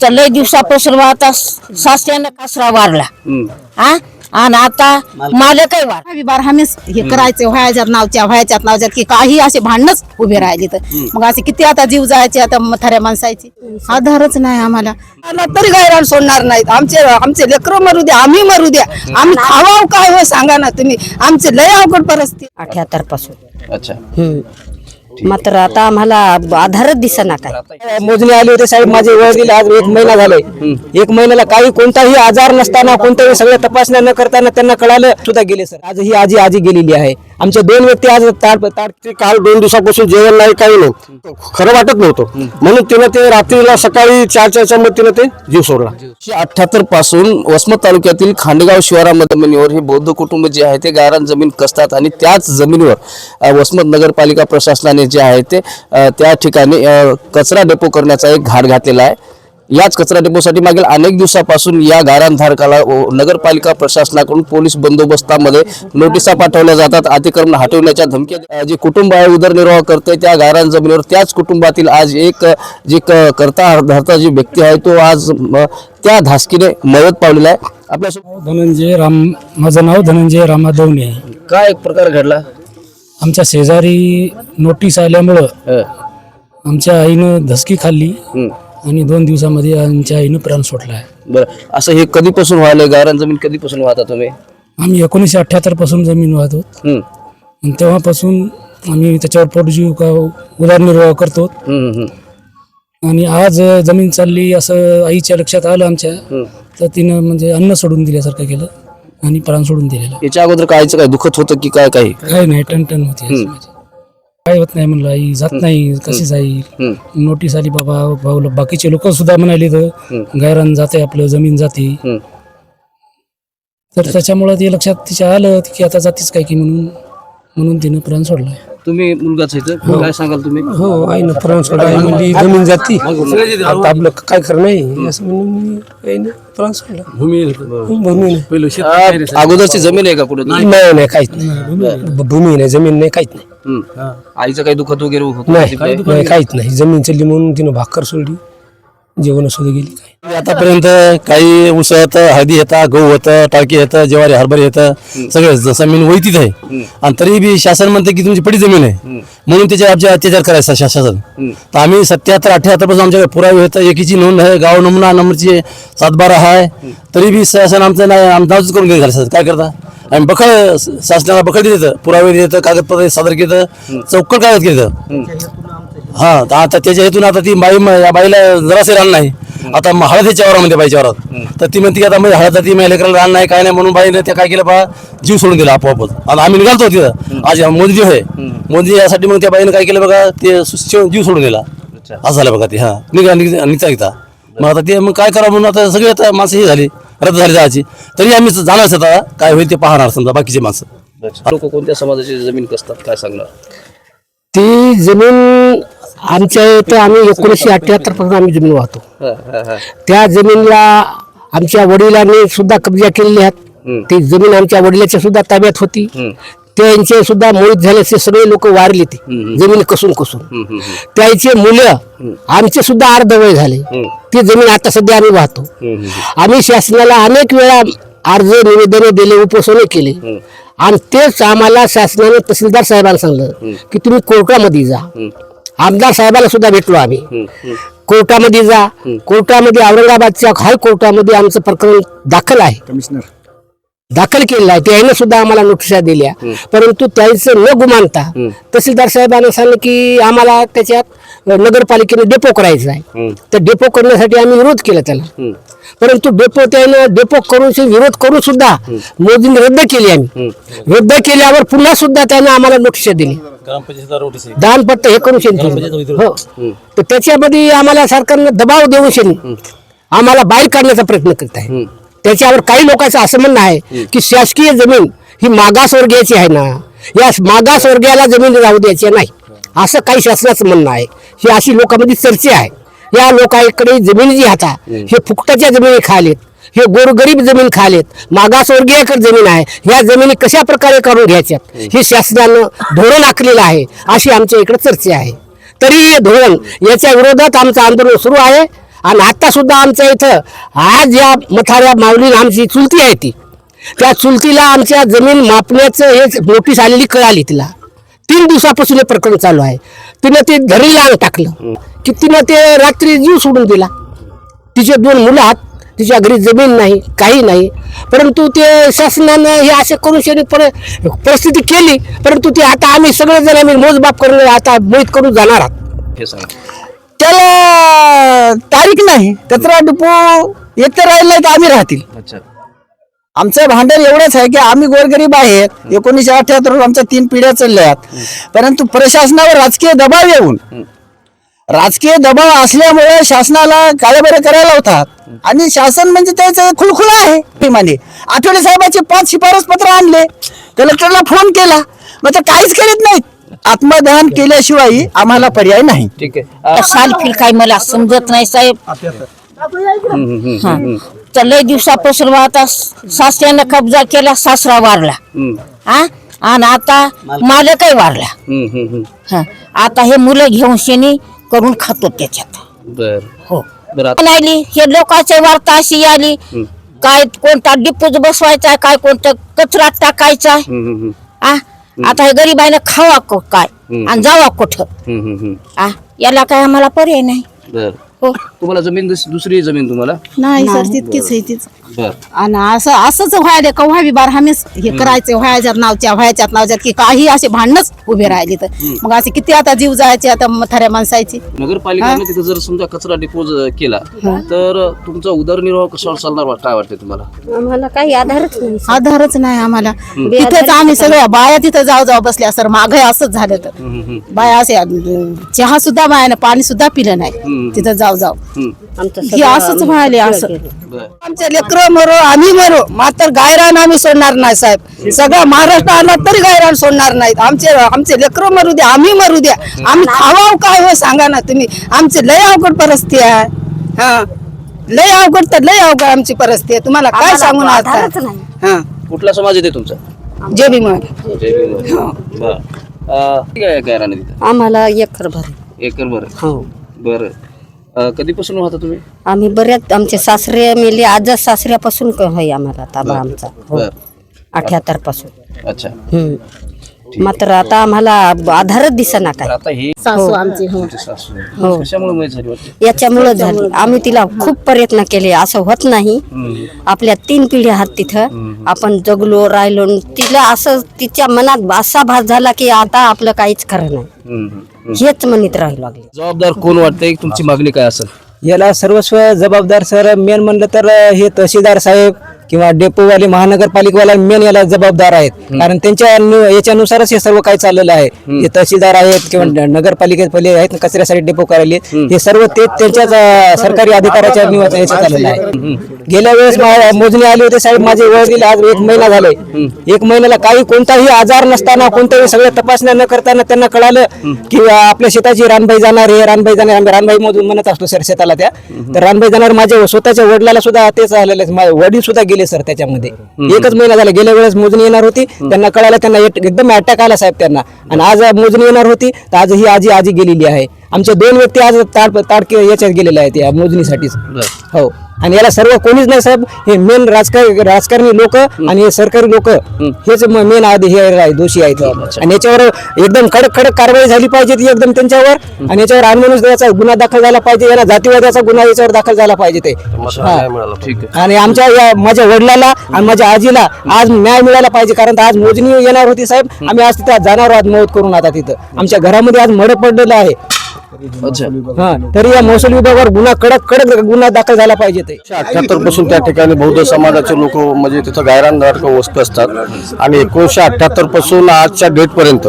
तर लय दिवसापासून आता सासऱ्यानं कासरा वारला. हा? आणि आता मालक काही वार. आम्ही बार हमीच हे करायचे व्हायच्यात नावच्या व्हायच्यात नावच्यात की काही असे भांडणच उभे राहिले तर. मग असे किती आता जीव जायचे आता म्हाताऱ्या माणसाचे? आधारच नाही आम्हाला. तरी गायरान सोडणार नाहीत. आमचे आमचे लेकरं मरू द्या आम्ही मरू द्या. आम्ही खावाव काय हो सांगा ना तुम्ही. आमचे लय अवघड परिस्थिती. अठ्याहत्तरपासून. अच्छा. मात्र आता आम्हाला आधारच दिसेना काय. मोजणी आली होती साहेब? माझे वय दिले आज एक महिना झालाय एक महिन्याला काही कोणताही आजार नसताना कोणत्याही सगळ्या तपासण्या न करताना त्यांना कळालं सुद्धा गेले सर. आज ही आजी आजी गेलेली आहे. आमच्या दोन व्यक्ती आज ताट ताट ते काल दोन दिवसापासून जेवण नाही काही नाही. खरं वाटत नव्हतं. म्हणून तिनं ते रात्रीला सकाळी चारच्या याच्यामध्ये तिनं ते जीव सोडला. अठ्याहत्तरपासून वसमत तालुक्यातील खांडेगाव शिवारामध्ये जमिनीवर हे बौद्ध कुटुंब जे आहे ते गारण जमीन कसतात आणि त्याच जमिनीवर वसमत नगरपालिका प्रशासनाने जे आहे ते त्या ठिकाणी कचरा डेपो करण्याचा एक घाट घातलेला आहे. याच कचरा डेपोसाठी मागील अनेक दिवसापासून या गारांधारकाला नगरपालिका प्रशासनाकडून पोलीस बंदोबस्तामध्ये नोटिसा पाठवल्या जातात. अतिक्रमण हटवण्याच्या धमक्या जे कुटुंब आहे उदरनिर्वाह करते त्या गायरान जमिनीवर त्याच कुटुंबातील आज एक जे क- करता धरता जी व्यक्ती आहे तो आज त्या धासकीने मदत पावलेला आहे. आपल्या धनंजय राम माझं नाव धनंजय रामादवणे आहे. काय एक प्रकार घडला? आमच्या शेजारी नोटीस आल्यामुळं आमच्या आईनं धसकी खाल्ली. आणि दोन दिवसामध्ये आमच्या आईनं प्राण सोडला आहे. बरं असं हे कधीपासून व्हायलंय? गायरान जमीन कधीपासून वाहता तुम्ही? आम्ही एकोणीसशे अठ्ठ्याहत्तरपासून जमीन वाहतो. हम्म, आणि तेव्हापासून आम्ही त्याच्यावर पोटजीव का उदरनिर्वाह करतो. हम्म, हम्म, आणि आज जमीन चालली असं आईच्या लक्षात आलं आमच्या. तर तिनं म्हणजे अन्न सोडून दिल्यासारखं केलं आणि प्राण सोडून दिलेलं. याच्या अगोदर कायचं काय दुखत होतं की काय काही? काही नाही टन होती. काय होत नाही म्हणलं आई जात नाही कशी जाईल? नोटीस आली बाबा भाऊ बाकीचे लोक सुद्धा म्हणाले तर गायरान जाते आपलं जमीन जाते. तर त्याच्यामुळं ते लक्षात तिच्या आलं की आता जातीच काय की म्हणून म्हणून तिनं प्राण सोडलाय. तुम्ही मुलगाच आहे काय सांगाल तुम्ही? हो आई ना प्राण सोडला आई म्हणली जमीन जाती. आता आपलं काय खरं नाही असं म्हणून मी आईनं प्राण सोडला भूमी नाही आ, अगोदरची जमीन आहे का कुठे नाही नाही काहीच नाही. भूमी नाही जमीन नाही काहीच नाही. आईचं काही दुखत वगैरे होत नाही नाही काहीच नाही. जमीन चालली म्हणून तिनं भाकर सोडली. जेवण सुद्धा गेली काय. आतापर्यंत काही ऊस येतं हळदी येतं गहू होतं टाळकी येतं ज्वारी हरभरे येतं सगळं जमीन वैतीत आहे. आणि तरी बी शासन म्हणते की तुमची पडी जमीन आहे. म्हणून त्याच्या आमच्या अत्याचार करायचा शा- शासन. तर आम्ही सत्याहत्तर अठ्याहत्तरपासून आमच्याकडे पुरावे येतं एकीची नोंद आहे गाव नमुना नंबरची सातबारा आहे तरी बी शासन आमचं नाही आमचं करून घेत काय करता? आम्ही बखळ शासनाला बखळ देतं पुरावे देतं कागदपत्र सादर केलं चौकट कागद केलं हा तर आता त्याच्या हेतून आता ती बाई या बाईला जरासे रान नाही. आता हळदीच्या वावरामध्ये बाईच्या वावरात. तर ती म्हणते की आता म्हणजे हळद ती माझ्या लेकराला रान नाही काय नाही म्हणून बाईने त्या काय केलं बा जीव सोडून दिला आपोआपच. आता आम्ही निघालतो तिथं. आज मोदी आहे मोदी यासाठी मग त्या बाईने काय केलं बघा ते जीव सोडून दिला. असं झालं बघा ते हा. निघा निघ- निघता निघता. मग आता ते मग काय करावं म्हणून आता सगळे आता माणसं ही झाली रद्द झाली जायची. तरी आम्ही जाणारच आता काय होईल ते पाहणार समजा बाकीचे माणसं. लोक कोणत्या समाजाची जमीन कसतात काय सांगणार? ती जमीन आमच्या इथं आम्ही एकोणीसशे अठ्ठ्याहत्तरपासून आम्ही जमीन वाहतो. हा, हा, हा. त्या जमिनीला आमच्या वडिलांनी सुद्धा कब्जा केलेली आहेत. ती जमीन आमच्या वडिलाच्या सुद्धा ताब्यात होती. त्यांचे सुद्धा मोहित झाले असे सगळे लोक वारले ते जमीन कसून कसून. त्याचे मुलं आमचे सुद्धा अर्धवय झाले. ती जमीन आता सध्या आम्ही वाहतो. आम्ही शासनाला अनेक वेळा अर्ज निवेदने दिले उपोषणे केले. आणि तेच आम्हाला शासनाने तहसीलदार साहेबांना सांगलं की तुम्ही कोर्टामध्ये जा. आमदार साहेबाला सुद्धा भेटलो आम्ही. कोर्टामध्ये जा. कोर्टामध्ये औरंगाबादच्या हायकोर्टामध्ये आमचं प्रकरण दाखल आहे. कमिशनर दाखल केलेलं आहे त्याने सुद्धा आम्हाला नोटिसा दिल्या. परंतु त्याचं न गुमानता तहसीलदार साहेबांना सांगितलं की आम्हाला त्याच्यात नगरपालिकेने डेपो करायचा आहे. तर डेपो करण्यासाठी आम्ही विरोध केला त्याला. परंतु डेपो त्यानं डेपो करून विरोध करून सुद्धा मोदींनी रद्द केली आम्ही. रद्द केल्यावर पुन्हा सुद्धा त्यानं आम्हाला नोटिसा दिली. दानपट्ट हे करून हो. तर त्याच्यामध्ये आम्हाला सरकारनं दबाव देऊ शेन आम्हाला बाहेर काढण्याचा प्रयत्न करत आहे त्याच्यावर काही लोकांचं असं म्हणणं आहे की शासकीय जमीन ही मागासवर्गीयाची आहे ना. या मागासवर्गीयाला जमीन राहू द्यायची नाही. असं काही शासनाचं म्हणणं आहे. ही अशी लोकांमध्ये चर्चा आहे. या लोकांकडे जमीन जी आता हे फुकटाच्या जमिनी खालेत हे गोरगरीब जमीन खालेत मागासवर्गीयाकडे जमीन आहे. ह्या जमिनी कशा प्रकारे काढून घ्यायच्यात? हे शासनानं धोरण आखलेलं आहे अशी आमच्या इकडे चर्चा आहे. तरी हे धोरण याच्या विरोधात आमचं आंदोलन सुरू आहे. आणि आता सुद्धा आमच्या इथं आज या मथाऱ्या माऊली आमची चुलती आहे ती. त्या चुलतीला आमच्या जमीन मापण्याचं हे नोटीस आलेली कळाली तिला. तीन दिवसापासून हे प्रकरण चालू आहे. तिनं ते घरी लावून टाकलं. की तिनं ते रात्री जीव सोडून दिला. तिचे दोन मुलं आहात. तिच्या घरी जमीन नाही काही नाही. परंतु ते शासनानं हे असे करून पर परिस्थिती केली. परंतु ते आता आम्ही सगळेजण आम्ही मोजबाप करून आता मोहित करून जाणार आहात. त्याला तारीख नाही कचरा डिपो एक तर राहिलं तर आम्ही राहतील. अच्छा. आमचं भांडण एवढंच आहे की आम्ही गोरगरीब आहेत एकोणीसशे अठ्याहत्तर आमच्या तीन पिढ्या चालल्या आहेत परंतु प्रशासनावर राजकीय दबाव येऊन राजकीय दबाव असल्यामुळे शासनाला काळेबरे करायला होतात आणि शासन म्हणजे त्याचं खुलखुला आहे प्रेमाने आठवले साहेबाचे पाच शिफारस पत्र आणले कलेक्टरला फोन केला मग ते काहीच करीत नाहीत. आत्मदहन केल्याशिवाय आम्हाला पर्याय नाही. ठीक आहे. काय मला समजत नाही साहेब. हा. तर लय दिवसापासून आता सासऱ्यानं कब्जा केला सासरा वारला. हा आणि आता मालकही वारला. हा. आता हे मुलं घेऊन शेनी करून खातो त्याच्यात. बर. हो. बरं आता पण आली? हे लोकांची वार्ता अशी आली. काय कोणता डिपूज बसवायचा आहे, काय कोणतं कचरा टाकायचा आहे. आ? आता हे गरिबाईनं खावा को- काय? आणि जावा कुठं? हम्म, हम्म, हम्म. आ याला काय आम्हाला पर्याय नाही. बर. हो तुम्हाला जमीन दुस- दुसरी जमीन तुम्हाला? नाही सर तितकीच आहे तीच. बर. आणि असं असंच व्हायला कव्हा बी बार हमीच हे करायचे व्हायच्यात नावच्या व्हायच्यात नावच्यात की काही असे भांडणच उभे राहिले तर. मग असे किती आता जीव जायचे आता म्हाताऱ्या माणसाची नगरपालिकेने तिथं जर समजा कचरा डिपोज केला तर तुमचा उदरनिर्वाह कशावर चालणार काय वाटते तुम्हाला? आम्हाला काही आधारच नाही आधारच नाही आम्हाला. तिथेच आम्ही सगळ्या बाया तिथं जाऊ जाऊ बसल्या सर माग असंच झालं तर. बाया असे अं, चहा सुद्धा बायानं पाणी सुद्धा पिलं नाही. तिथं जाऊ जाऊ. आमचं हे असंच व्हायले असं. बर आमचे लेकर मरो आम्ही मरो. मात्र गायरान आम्ही सोडणार नाही साहेब. सगळं महाराष्ट्र आला तरी गायरान सोडणार नाहीत. आमचे आमचे लेकर मरू द्या आम्ही मरू द्या. आम्ही खावाव काय हो सांगा ना तुम्ही. आमची लय अवघड परिस्थिती आहे. हा. लय अवघड तर लय अवघड आमची परिस्थिती आहे. तुम्हाला काय सांगून आता. हा. कुठला समाज येते तुमचा? जे बी मग. बर. अं, ठीक आहे गैराने तिथं. आम्हाला एकर भर. एकर बरं हो. बरं. अं, कधीपासून होता तुम्ही? आम्ही बऱ्याच आमचे सासरे मेले आजच सासऱ्यापासून क- होय आम्हाला ताबा आमचा हो. बर. अठ्याहत्तरपासून अच्छा. हम्म. मात्र आता आम्हाला आधारच दिसना तर काय आता ही सासू आमची हो. तुमची सासू. आहे. हो. कशामुळे माहीत झाली वाटते? याच्यामुळे झाली. आम्ही तिला खूप प्रयत्न केले असं होत नाही. आपल्या तीन पिढ्या आहात तिथं. आपण जगलो राहिलो. तिला असं तिच्या मनात असा भास झाला की आता आपलं काहीच खरं नाही. हम्म. हेच म्हणत राहायला लागले. जबाबदार कोण वाटतंय? तुमची मागणी काय असेल? याला सर्वस्व जबाबदार सर मेन म्हणलं तर हे तहसीलदार साहेब किंवा डेपोवाले महानगरपालिकेवाला मेन याला जबाबदार आहेत. कारण त्यांच्या नु- याच्यानुसारच हे सर्व काही चाललेलं आहे. जे तहसीलदार आहेत किंवा नगरपालिकेत पहिले आहेत कचऱ्यासाठी डेपो करायले. हे सर्व ते त्यांच्याच अं, सरकारी अधिकाऱ्याच्या निवास याच्यात आलेलं आहे. गेल्या वेळेस मा- मोजणी आली होती साहेब माझे वय दिले आज एक महिना झाले एक महिन्याला काही कोणताही आजार नसताना कोणत्याही सगळ्या तपासण्या न करताना त्यांना कळालं की आपल्या शेताची रानबाई जाणार आहे रानबाई जाणार आम्ही रानबाई मधून म्हणत असतो सर शेताला त्या. तर रानबाई जाणार माझ्या स्वतःच्या वडिलाला सुद्धा तेच झालेलं आहे. माझे वडील सुद्धा गेले सर त्याच्यामध्ये. एकच महिना झाला गेल्या वेळेस मोजणी येणार होती त्यांना कळालं त्यांना एक- एकदम अटॅक आला साहेब त्यांना. आणि आज मोजणी येणार होती तर आज ही आजी आजी गेलेली आहे. आमच्या दोन व्यक्ती आज ताड ताडके याच्यात गेलेल्या आहेत या मोजणीसाठीच. हो. आणि याला सर्व कोणीच नाही साहेब हे मेन राजकारणी राजकारणी लोक आणि हे सरकारी लोक हेच मेन आधी हे दोषी आहेत. आणि याच्यावर एकदम कडक कडक कारवाई झाली पाहिजे ती एकदम त्यांच्यावर. आणि याच्यावर अनमनुष्याचा गुन्हा दाखल झाला पाहिजे यांना जातीवादाचा गुन्हा याच्यावर दाखल झाला पाहिजे ते. हा. ठीक आहे. आणि आमच्या या माझ्या वडिलाला आणि माझ्या आजीला आज न्याय मिळाला पाहिजे कारण आज मोजणी येणार होती साहेब. आम्ही आज तिथे जाणार आहोत मौत करून आता तिथं. आमच्या घरामध्ये आज मड पडलेलं आहे. अच्छा. हा तरी या महसूल विभागावर गुन्हा कडक कडक गुन्हा दाखल झाला पाहिजे ते. अठ्याहत्तरपासून त्या ठिकाणी बौद्ध समाजाचे लोक म्हणजे तिथं गायरान नाटक वस्ती असतात. आणि एकोणीसशे अठ्याहत्तरपासून आजच्या डेट पर्यंत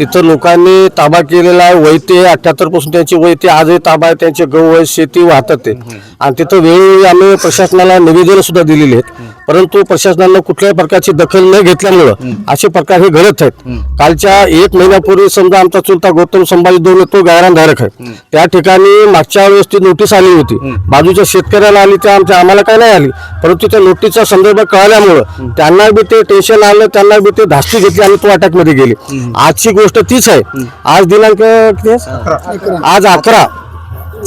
तिथं लोकांनी ताबा केलेला आहे. वैते अठ्याहत्तरपासून त्यांची वैते आजही ताबा आहे. त्यांचे गहू आहे शेती वाहतात ते. आणि तिथं वेळोवेळी आम्ही प्रशासनाला निवेदन सुद्धा दिलेली आहेत. परंतु प्रशासनानं कुठल्याही प्रकारची दखल न घेतल्यामुळं असे प्रकार हे घडत आहेत. कालच्या एक महिन्यापूर्वी समजा आमचा चुलता गौतम संभाजी दोन तो गायरान धारक आहे. त्या ठिकाणी मागच्या वेळेस ती नोटीस आली होती. बाजूच्या शेतकऱ्याला आली त्या आमच्या आम्हाला काय नाही आली. परंतु त्या नोटीसचा संदर्भ कळाल्यामुळं त्यांना बी ते टेन्शन आलं त्यांना बी ते धास्ती घेतली आणि तो अटॅकमध्ये गेले. आजची गोष्ट तीच आहे. आज दिनांक? आज अकरा.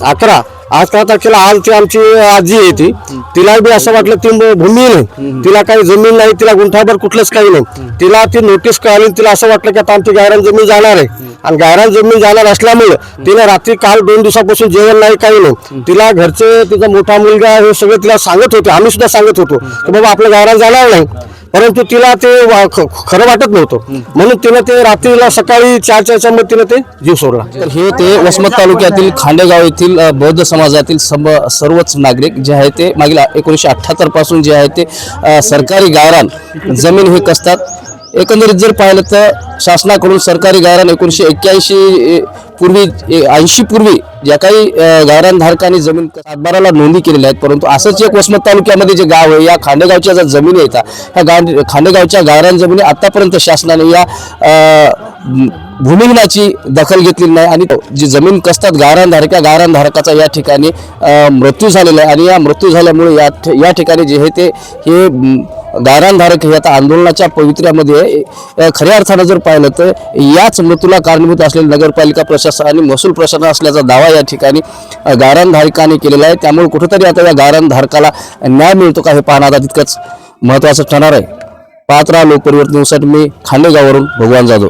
अकरा. अकरा तारखेला आज ती आमची आजी आहे ती. तिला बी असं वाटलं ती भूमी नाही. तिला काही जमीन नाही तिला गुंठाभर कुठलंच काही नाही. तिला ती नोटीस कळाली तिला असं वाटलं की आता आमची गायरान जमीन जाणार आहे. आणि गायरान जमीन जाणार असल्यामुळे तिने रात्री काल दोन दिवसापासून जेवण नाही काही नाही. तिला घरचे तिचा मोठा मुलगा हे सगळे तिला सांगत होते. आम्ही सुद्धा सांगत होतो. की बाबा आपलं गायरान जाणार नाही. परंतु तिला ते वा- ख- खरं वाटत नव्हतं. म्हणून तिने ते रात्रीला सकाळी चारच्या याच्यामध्ये तिने ते जीव सोडला. तर हे ते वसमत तालुक्यातील खांडेगाव येथील अ, बौद्ध समाजातील सब सर्वच नागरिक जे आहे ते मागील एकोणीसशे अठ्ठ्याहत्तरपासून जे आहे ते अ, सरकारी गायरान जमीन हे कसतात एकंदरीत जर पाहिलं तर शासनाकडून सरकारी गायरान एकोणीसशे एक्क्याऐंशी पूर्वी ऐंशी पूर्वी ज्या काही गायरानधारकांनी जमीन सातबाराला नोंदी केलेल्या आहेत परंतु असंच एक वसमत तालुक्यामध्ये जे गाव आहे या खांडेगावच्या ज्या जमिनी येतात ह्या गा खांडेगावच्या गायरान जमिनी आतापर्यंत शासनाने या भूमिहीनाची दखल घेतली नाही आणि जी जमीन कसतात गायरानधारक या गायरानधारकाचा या ठिकाणी मृत्यू झालेला आहे आणि या मृत्यू झाल्यामुळे या या ठिकाणी जे आहे ते हे गायरानधारक हे आता आंदोलनाच्या पवित्र्यामध्ये खऱ्या अर्थानं जर पाहिलं तर याच मृत्यूला कारणीभूत असलेले नगरपालिका प्रशासन आणि महसूल प्रशासन असल्याचा दावा या ठिकाणी गायरानधारकाने केलेला आहे. त्यामुळे कुठेतरी आता या गायरानधारकाला न्याय मिळतो का हे पाहणं आता तितकंच महत्त्वाचं ठरणार आहे. पात्रा राहा लोकपरिवर्तन मी खांडेगाववरून भगवान जाधव.